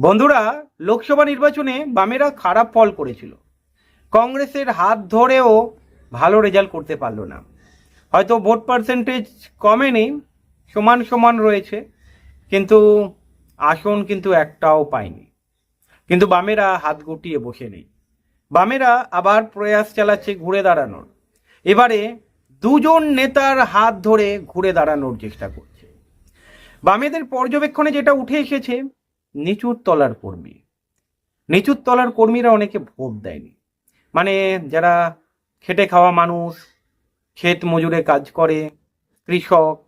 বন্ধুরা, লোকসভা নির্বাচনে বামেরা খারাপ ফল করেছিল। কংগ্রেসের হাত ধরেও ভালো রেজাল্ট করতে পারল না। হয়তো ভোট পার্সেন্টেজ কমেনি, সমান সমান রয়েছে, কিন্তু আসন কিন্তু একটাও পায়নি। কিন্তু বামেরা হাত গুটিয়ে বসে নেই। বামেরা আবার প্রয়াস চালাচ্ছে ঘুরে দাঁড়ানোর। এবারে দুজন নেতার হাত ধরে ঘুরে দাঁড়ানোর চেষ্টা করছে। বামেদের পর্যবেক্ষণে যেটা উঠে এসেছে নিচুর তলার কর্মী। নিচুর তলার কর্মীরা অনেকে ভোট দেয়নি। মানে যারা খেটে খাওয়া মানুষ, ক্ষেত মজুরে কাজ করে, কৃষক,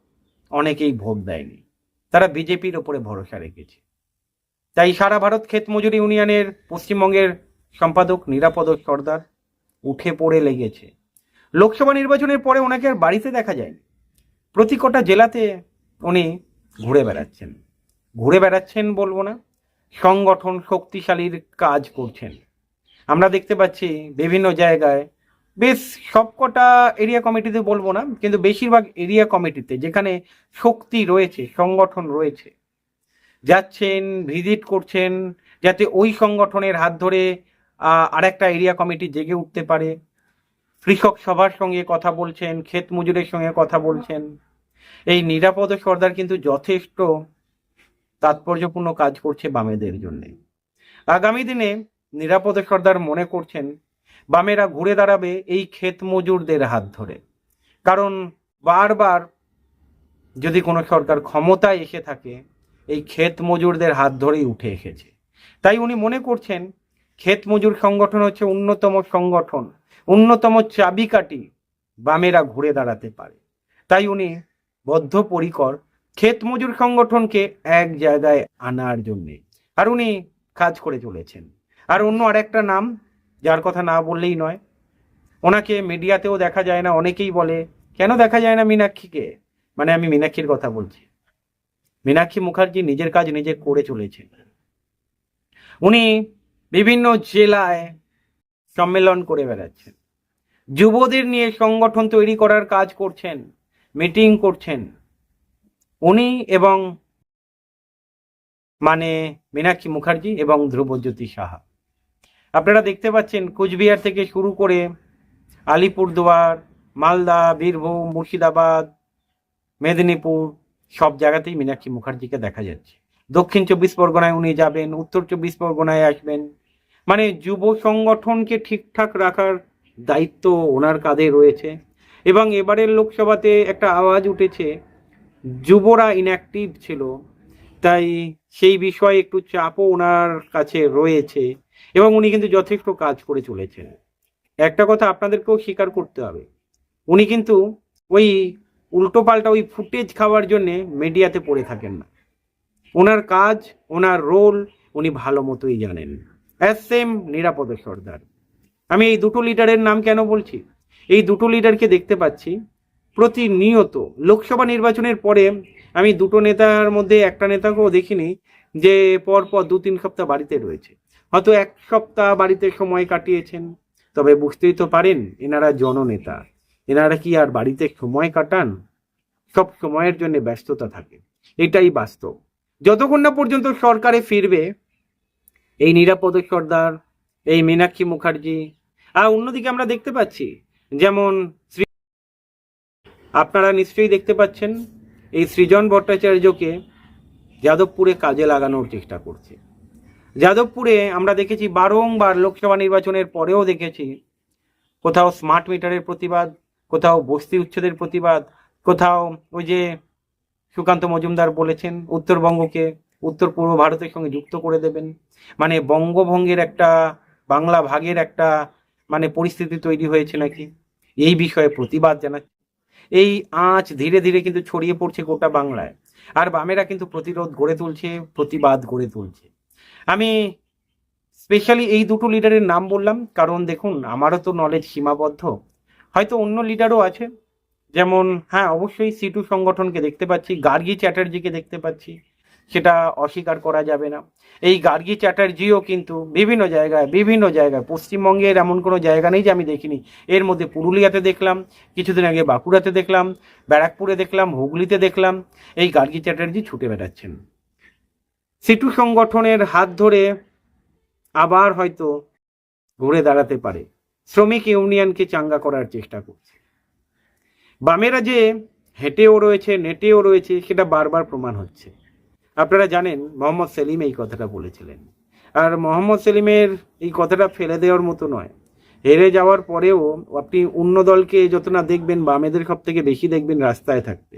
অনেকেই ভোট দেয়নি। তারা বিজেপির ওপরে ভরসা রেখেছে। তাই সারা ভারত ক্ষেত মজুরি ইউনিয়নের পশ্চিমবঙ্গের সম্পাদক নিরাপদ সর্দার উঠে পড়ে লেগেছে। লোকসভা নির্বাচনের পরে ওনাকে আর বাড়িতে দেখা যায়নি। প্রতি কটা জেলাতে উনি ঘুরে বেড়াচ্ছেন। ঘুরে বেড়াচ্ছেন বলব না সংগঠন শক্তিশালীর কাজ করছেন। আমরা দেখতে পাচ্ছি বিভিন্ন জায়গায় বেশ সবকটা এরিয়া কমিটিতে বলব না কিন্তু বেশিরভাগ এরিয়া কমিটিতে যেখানে শক্তি রয়েছে সংগঠন রয়েছে যাচ্ছেন ভিজিট করছেন যাতে ওই সংগঠনের হাত ধরে আহ, আরেকটা এরিয়া কমিটি জেগে উঠতে পারে। কৃষক সভার সঙ্গে কথা বলছেন ক্ষেত মজুরের সঙ্গে কথা বলছেন। এই নিরাপদ সর্দার কিন্তু যথেষ্ট তাৎপর্যপূর্ণ কাজ করছে বামেদের জন্য। আগামী দিনে নিরাপদ সর্দার মনে করছেন, বামেরা ঘুরে দাঁড়াবে এই ক্ষেত মজুরদের হাত ধরে। কারণ বারবার যদি কোনো সরকার ক্ষমতায় এসে থাকে, এই ক্ষেত মজুরদের হাত ধরেই উঠে এসেছে। তাই উনি মনে করছেন, ক্ষেত মজুর সংগঠন হচ্ছে অন্যতম সংগঠন, অন্যতম চাবিকাঠি বামেরা ঘুরে দাঁড়াতে পারে। তাই উনি বদ্ধপরিকর ক্ষেত মজুর সংগঠনকে এক জায়গায় আনার জন্যে। আর উনি কাজ করে চলেছেন। আর অন্য আরেকটা নাম, যার কথা না বললেই নয়, ওনাকে মিডিয়াতেও দেখা যায় না, অনেকেই বলে, কেন দেখা যায় না মীনাক্ষীকে? মানে আমি মীনাক্ষীর কথা বলছি। মীনাক্ষী মুখার্জি নিজের কাজ নিজে করে চলেছেন। উনি বিভিন্ন জেলায় সম্মেলন করে বেড়াচ্ছেন। যুবদের নিয়ে সংগঠন তৈরি করার কাজ করছেন, মিটিং করছেন। উনি এবং মানে মীনাক্ষী মুখার্জি এবং ধ্রুবজ্যোতি সাহা। আপনারা দেখতে পাচ্ছেন কুচবিহার থেকে শুরু করে আলিপুরদুয়ার, মালদা, বীরভূম, মুর্শিদাবাদ, মেদিনীপুর সব জায়গাতেই মীনাক্ষী মুখার্জিকে দেখা যাচ্ছে। দক্ষিণ চব্বিশ পরগনায় উনি যাবেন, উত্তর চব্বিশ পরগনায় আসবেন। মানে যুব সংগঠনকে ঠিকঠাক রাখার দায়িত্ব ওনার কাঁধে রয়েছে। এবং এবারের লোকসভাতে একটা আওয়াজ উঠেছে যুবরা ইনঅ্যাক্টিভ ছিল, তাই সেই বিষয়ে একটু চাপও ওনার কাছে রয়েছে এবং উনি কিন্তু যথেষ্ট কাজ করে চলেছেন। একটা কথা আপনাদেরকেও স্বীকার করতে হবে, উনি কিন্তু ওই উল্টো পাল্টা ওই ফুটেজ খাওয়ার জন্যে মিডিয়াতে পড়ে থাকেন না। ওনার কাজ, ওনার রোল উনি ভালো মতোই জানেন। অ্যাজ সেম নিরাপদ সর্দার। আমি এই দুটো লিডারের নাম কেন বলছি? এই দুটো লিডারকে দেখতে পাচ্ছি প্রতিনিয়ত লোকসভা নির্বাচনের পরে আমি দুটো নেতার মধ্যে একটা নেতাকেও দেখিনি, যে পর পর দু তিন সপ্তাহ বাড়িতে রয়েছে। হয়তো এক সপ্তাহ বাড়িতে সময় কাটিয়েছেন, তবে বুঝতেই তো পারেন এনারা জননেতা। এনারা কি আর বাড়িতে সময় কাটান? সব সময়ের জন্য ব্যস্ততা থাকে। এটাই বাস্তব। যতক্ষণ না পর্যন্ত সরকারে ফিরবে, এই নিরাপদ সর্দার, এই মীনাক্ষী মুখার্জি, আর অন্যদিকে আমরা দেখতে পাচ্ছি, যেমন শ্রী আপনারা নিশ্চয়ই দেখতে পাচ্ছেন, এই সৃজন ভট্টাচার্যকে যাদবপুরে কাজে লাগানোর চেষ্টা করছে। যাদবপুরে আমরা দেখেছি বারংবার লোকসভা নির্বাচনের পরেও দেখেছি, কোথাও স্মার্ট মিটারের প্রতিবাদ, কোথাও বস্তি উচ্ছেদের প্রতিবাদ, কোথাও ওই যে সুকান্ত মজুমদার বলেছেন, উত্তরবঙ্গকে উত্তর পূর্ব ভারতের সঙ্গে যুক্ত করে দেবেন। মানে বঙ্গভঙ্গের একটা, বাংলা ভাগের একটা মানে পরিস্থিতি তৈরি হয়েছে নাকি? এই বিষয়ে প্রতিবাদ জানাচ্ছে। এই আঁচ ধীরে ধীরে কিন্তু ছড়িয়ে পড়ছে গোটা বাংলায়। আর বামেরা কিন্তু প্রতিরোধ গড়ে তুলছে, প্রতিবাদ গড়ে তুলছে। আমি স্পেশালি এই দুটো লিডারের নাম বললাম, কারণ দেখুন, আমারও তো নলেজ সীমাবদ্ধ। হয়তো অন্য লিডারও আছে, যেমন হ্যাঁ অবশ্যই সিটু সংগঠনকে দেখতে পাচ্ছি, গার্গী চ্যাটার্জিকে দেখতে পাচ্ছি। সেটা অস্বীকার করা যাবে না। এই গার্গী চ্যাটার্জিও কিন্তু বিভিন্ন জায়গায় বিভিন্ন জায়গায়, পশ্চিমবঙ্গের এমন কোনো জায়গা নেই যে আমি দেখিনি। এর মধ্যে পুরুলিয়াতে দেখলাম, কিছুদিন আগে বাঁকুড়াতে দেখলাম, ব্যারাকপুরে দেখলাম, হুগলিতে দেখলাম, এই গার্গী চ্যাটার্জি ছুটে বেড়াচ্ছেন। সিটু সংগঠনের হাত ধরে আবার হয়তো ঘুরে দাঁড়াতে পারে। শ্রমিক ইউনিয়নকে চাঙ্গা করার চেষ্টা করছে। বামেরা যে হেঁটেও রয়েছে, নেটেও রয়েছে, সেটা বারবার প্রমাণ হচ্ছে। আপনারা জানেন, মোহাম্মদ সেলিম এই কথাটা বলেছিলেন। আর মোহাম্মদ সেলিমের এই কথাটা ফেলে দেওয়ার মতো নয়। হেরে যাওয়ার পরেও আপনি অন্য দলকে যত না দেখবেন, বামেদের সব থেকে বেশি দেখবেন রাস্তায় থাকতে।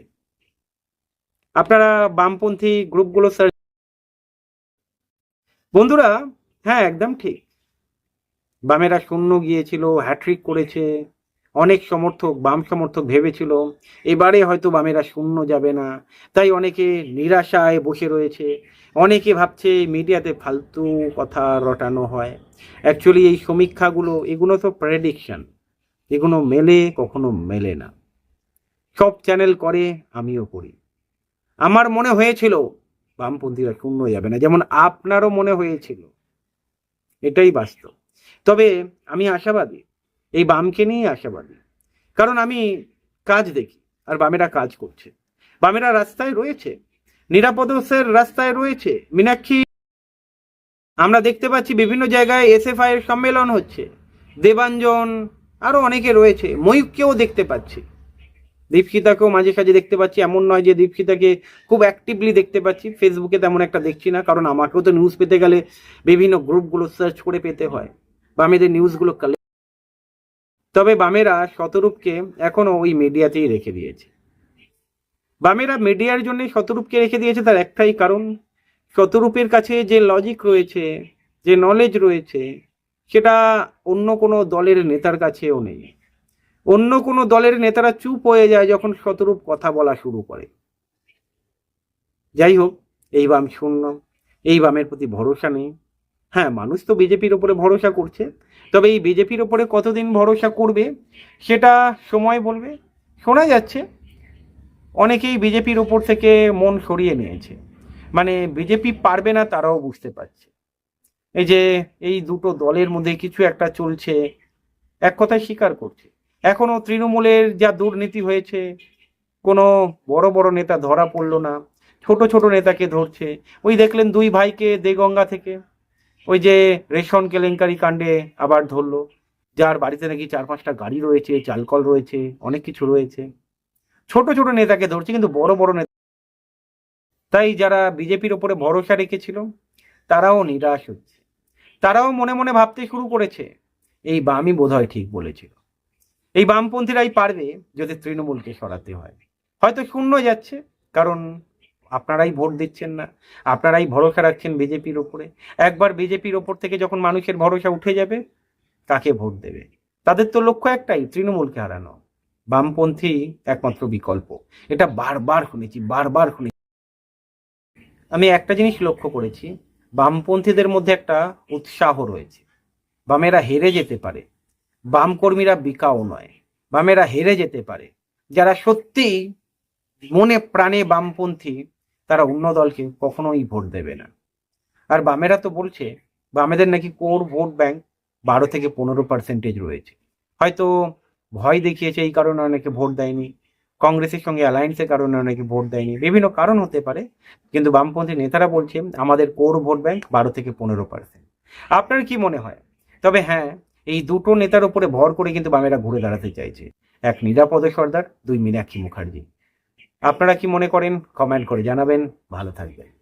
আপনারা বামপন্থী গ্রুপগুলো সার্চ বন্ধুরা হ্যাঁ একদম ঠিক। বামেরা শূন্য গিয়েছিল হ্যাট্রিক করেছে। অনেক সমর্থক, বাম সমর্থক ভেবেছিল, এবারে হয়তো বামেরা শূন্য যাবে না। তাই অনেকে নিরাশায় বসে রয়েছে। অনেকে ভাবছে মিডিয়াতে ফালতু কথা রটানো হয়। অ্যাকচুয়ালি এই সমীক্ষাগুলো, এগুলো তো প্রেডিকশন এগুলো মেলে, কখনো মেলে না। সব চ্যানেল করে, আমিও করি। আমার মনে হয়েছিল, বামপন্থীরা শূন্য যাবে না। যেমন আপনারও মনে হয়েছিল। এটাই বাস্তব। তবে আমি আশাবাদী এই বামকে নিয়ে আশাবাদী কারণ আমি কাজ দেখি, আর বামেরা কাজ করছে। বামেরা রাস্তায় রয়েছে, নিরাপদসের রাস্তায় রয়েছে। মীনাক্ষী, আমরা দেখতে পাচ্ছি বিভিন্ন জায়গায় এসএফআই এর সম্মেলন হচ্ছে। দেবাঞ্জন, আরও অনেকে রয়েছে, ময়ূককেও দেখতে পাচ্ছি। দীপশিতাকেও মাঝে সাঝে দেখতে পাচ্ছি, এমন নয় যে দীপশিতাকে খুব অ্যাক্টিভলি দেখতে পাচ্ছি ফেসবুকে তেমন একটা দেখছি না, কারণ আমাকেও তো নিউজ পেতে গেলে বিভিন্ন গ্রুপগুলো সার্চ করে পেতে হয়। বা বামেদের নিউজগুলো কালেক্ট তবে বামেরা শতরূপকে এখনও ওই মিডিয়াতেই রেখে দিয়েছে। বামেরা মিডিয়ার জন্য শতরূপকে রেখে দিয়েছে তার একটাই কারণ, শতরূপের কাছে যে লজিক রয়েছে, যে নলেজ রয়েছে, সেটা অন্য কোনো দলের নেতার কাছেও নেই। অন্য কোনো দলের নেতারা চুপ হয়ে যায় যখন শতরূপ কথা বলা শুরু করে। যাই হোক, এই বাম শূন্য, এই বামের প্রতি ভরসা নেই। হ্যাঁ মানুষ তো বিজেপির ওপরে ভরসা করছে। তবে এই বিজেপির ওপরে কতদিন ভরসা করবে, সেটা সময় বলবে। শোনা যাচ্ছে, অনেকেই বিজেপির ওপর থেকে মন সরিয়ে নিয়েছে। মানে বিজেপি পারবে না তারাও বুঝতে পারছে। এই যে, এই দুটো দলের মধ্যে কিছু একটা চলছে, এক কথায় স্বীকার করছে। এখনও তৃণমূলের যা দুর্নীতি হয়েছে, কোনো বড় বড় নেতা ধরা পড়ল না, ছোট ছোট নেতাকে ধরছে। ওই দেখলেন দুই ভাইকে দেগঙ্গা থেকে। ওই যে রেশন কেলেঙ্কারি কাণ্ডে আবার ধরলো, যার বাড়িতে নাকি চার পাঁচটা গাড়ি রয়েছে, চালকল রয়েছে, অনেক কিছু রয়েছে। ছোট ছোট নেতাকে ধরছে, কিন্তু বড় বড় নেতা। তাই যারা বিজেপির ওপরে ভরসা রেখেছিল, তারাও নিরাশ হচ্ছে। তারাও মনে মনে ভাবতে শুরু করেছে, এই বামই বোধহয় ঠিক বলেছিল। এই বামপন্থীরাই পারবে যদি তৃণমূলকে সরাতে হয়। হয়তো শূন্য যাচ্ছে, কারণ আপনারাই ভোট দিচ্ছেন না। আপনারাই ভরসা রাখছেন বিজেপির ওপরে একবার বিজেপির ওপর থেকে যখন মানুষের ভরসা উঠে যাবে, কাকে ভোট দেবে? তাদের তো লক্ষ্য একটাই, তৃণমূলকে হারানো। বামপন্থী একমাত্র বিকল্প। এটা বারবার শুনেছি বারবার শুনেছি। আমি একটা জিনিস লক্ষ্য করেছি, বামপন্থীদের মধ্যে একটা উৎসাহ রয়েছে। বামেরা হেরে যেতে পারে। বাম কর্মীরা বিকাও নয়। বামেরা হেরে যেতে পারে। যারা সত্যি মনে প্রাণে বামপন্থী তারা অন্য দলকে কখনোই ভোট দেবে না। আর বামেরা তো বলছে, বামেদের নাকি কোর ভোট ব্যাংক বারো থেকে পনেরো পার্সেন্টেজ রয়েছে। হয়তো ভয় দেখিয়েছে এই কারণে অনেকে ভোট দেয়নি, কংগ্রেসের সঙ্গে অ্যালায়েন্সের কারণে অনেকে ভোট দেয়নি, বিভিন্ন কারণ হতে পারে, কিন্তু বামপন্থী নেতারা বলছে, আমাদের কোর ভোট ব্যাংক বারো থেকে পনেরো পার্সেন্ট আপনার কি মনে হয়? তবে হ্যাঁ এই দুটো নেতার উপরে ভর করে কিন্তু বামেরা ঘুরে দাঁড়াতে চাইছে। এক নিরাপদ সর্দার, দুই মীনাক্ষী মুখার্জি। আপনারা কি মনে করেন? কমেন্ট করে জানাবেন। ভালো থাকবেন।